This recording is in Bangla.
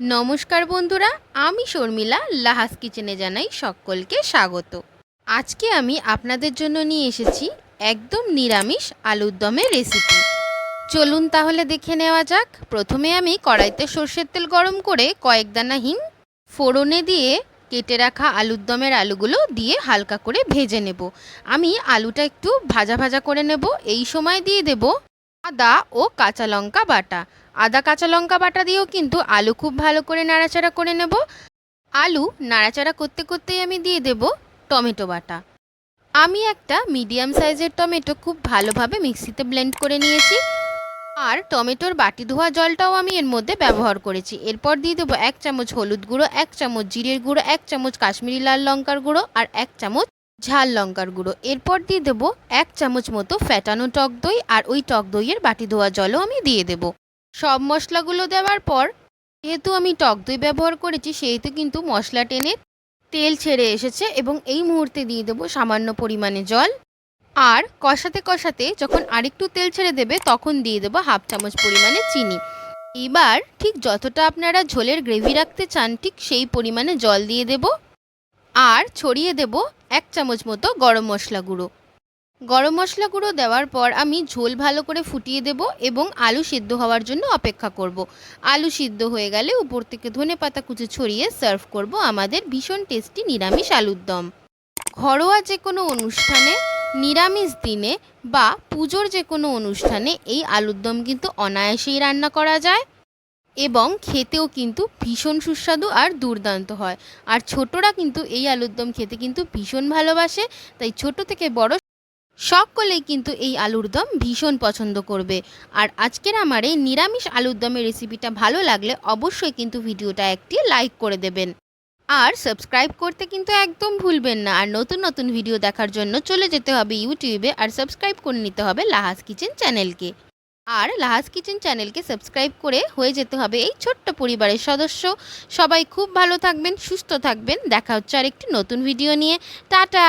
নমস্কার বন্ধুরা, আমি শর্মিলা, লাহাস কিচেনে জানাই সকলকে স্বাগত। আজকে আমি আপনাদের জন্য নিয়ে এসেছি একদম নিরামিষ আলুর দমের রেসিপি চলুন তাহলে দেখে নেওয়া যাক। প্রথমে আমি কড়াইতে সর্ষের তেল গরম করে কয়েক দানা হিং, ফোড়নে দিয়ে কেটে রাখা আলুর দমের আলুগুলো দিয়ে হালকা করে ভেজে নেব। আমি আলুটা একটু ভাজা ভাজা করে নেব। এই সময় দিয়ে দেব আদা ও কাঁচা লঙ্কা বাটা। আদা, কাঁচা লঙ্কা বাটা দিয়েও কিন্তু আলু খুব ভালো করে নাড়াচাড়া করে নেব। আলু নাড়াচাড়া করতে করতেই আমি দিয়ে দেব টমেটো বাটা। আমি একটা মিডিয়াম সাইজের টমেটো খুব ভালোভাবে মিক্সিতে ব্লেন্ড করে নিয়েছি। আর টমেটোর বাটি ধোয়া জলটাও আমি এর মধ্যে ব্যবহার করেছি। এরপর দিয়ে দেবো এক চামচ হলুদ গুঁড়ো, এক চামচ জিরের গুঁড়ো, এক চামচ কাশ্মীরি লাল লঙ্কার গুঁড়ো আর এক চামচ ঝাল লঙ্কার গুঁড়ো। এরপর দিয়ে দেবো এক চামচ মতো ফ্যাটানো টক দই আর ওই টক দইয়ের বাটি ধোয়া জলও আমি দিয়ে দেবো। সব মশলাগুলো দেওয়ার পর, যেহেতু আমি টক দই ব্যবহার করেছি, সেহেতু কিন্তু মশলা টেনে তেল ছেড়ে এসেছে এবং এই মুহূর্তে দিয়ে দেবো সামান্য পরিমাণে জল। আর কষাতে কষাতে যখন আরেকটু তেল ছেড়ে দেবে, তখন দিয়ে দেবো হাফ চামচ পরিমাণে চিনি। এবার ঠিক যতটা আপনারা ঝোলের গ্রেভি রাখতে চান, ঠিক সেই পরিমাণে জল দিয়ে দেব। আর ছড়িয়ে দেব এক চামচ মতো গরম মশলা গুঁড়ো। গরম মশলা গুঁড়ো দেওয়ার পর আমি ঝোল ভালো করে ফুটিয়ে দেব এবং আলু সিদ্ধ হওয়ার জন্য অপেক্ষা করব। আলু সিদ্ধ হয়ে গেলে উপর থেকে ধনে পাতা কুচি ছড়িয়ে সার্ভ করব আমাদের ভীষণ টেস্টি নিরামিষ আলুর দম। ঘরোয়া যে কোনো অনুষ্ঠানে, নিরামিষ দিনে বা পুজোর যে কোনো অনুষ্ঠানে এই আলুর দম কিন্তু অনায়াসেই রান্না করা যায়। এবং খেতেও কিন্তু ভীষণ সুস্বাদু আর দুর্দান্ত হয়। আর ছোটরা কিন্তু এই আলুর দম খেতে কিন্তু ভীষণ ভালোবাসে, তাই ছোট থেকে বড় সকলেই কিন্তু এই আলুর দম ভীষণ পছন্দ করবে। আর আজকের আমার এই নিরামিষ আলুর দমের রেসিপিটা ভালো লাগলে অবশ্যই কিন্তু ভিডিওটা একটি লাইক করে দেবেন। আর সাবস্ক্রাইব করতে কিন্তু একদম ভুলবেন না। আর নতুন নতুন ভিডিও দেখার জন্য চলে যেতে হবে ইউটিউবে, আর সাবস্ক্রাইব করে নিতে হবে লাহাস কিচেন চ্যানেলকে। আর লাহাজ কিচেন চ্যানেলকে সাবস্ক্রাইব করে হয়ে যেতে হবে এই ছোট্ট পরিবারের সদস্য। সবাই খুব ভালো থাকবেন, সুস্থ থাকবেন। দেখা হচ্ছে আর একটি নতুন ভিডিও নিয়ে। টাটা!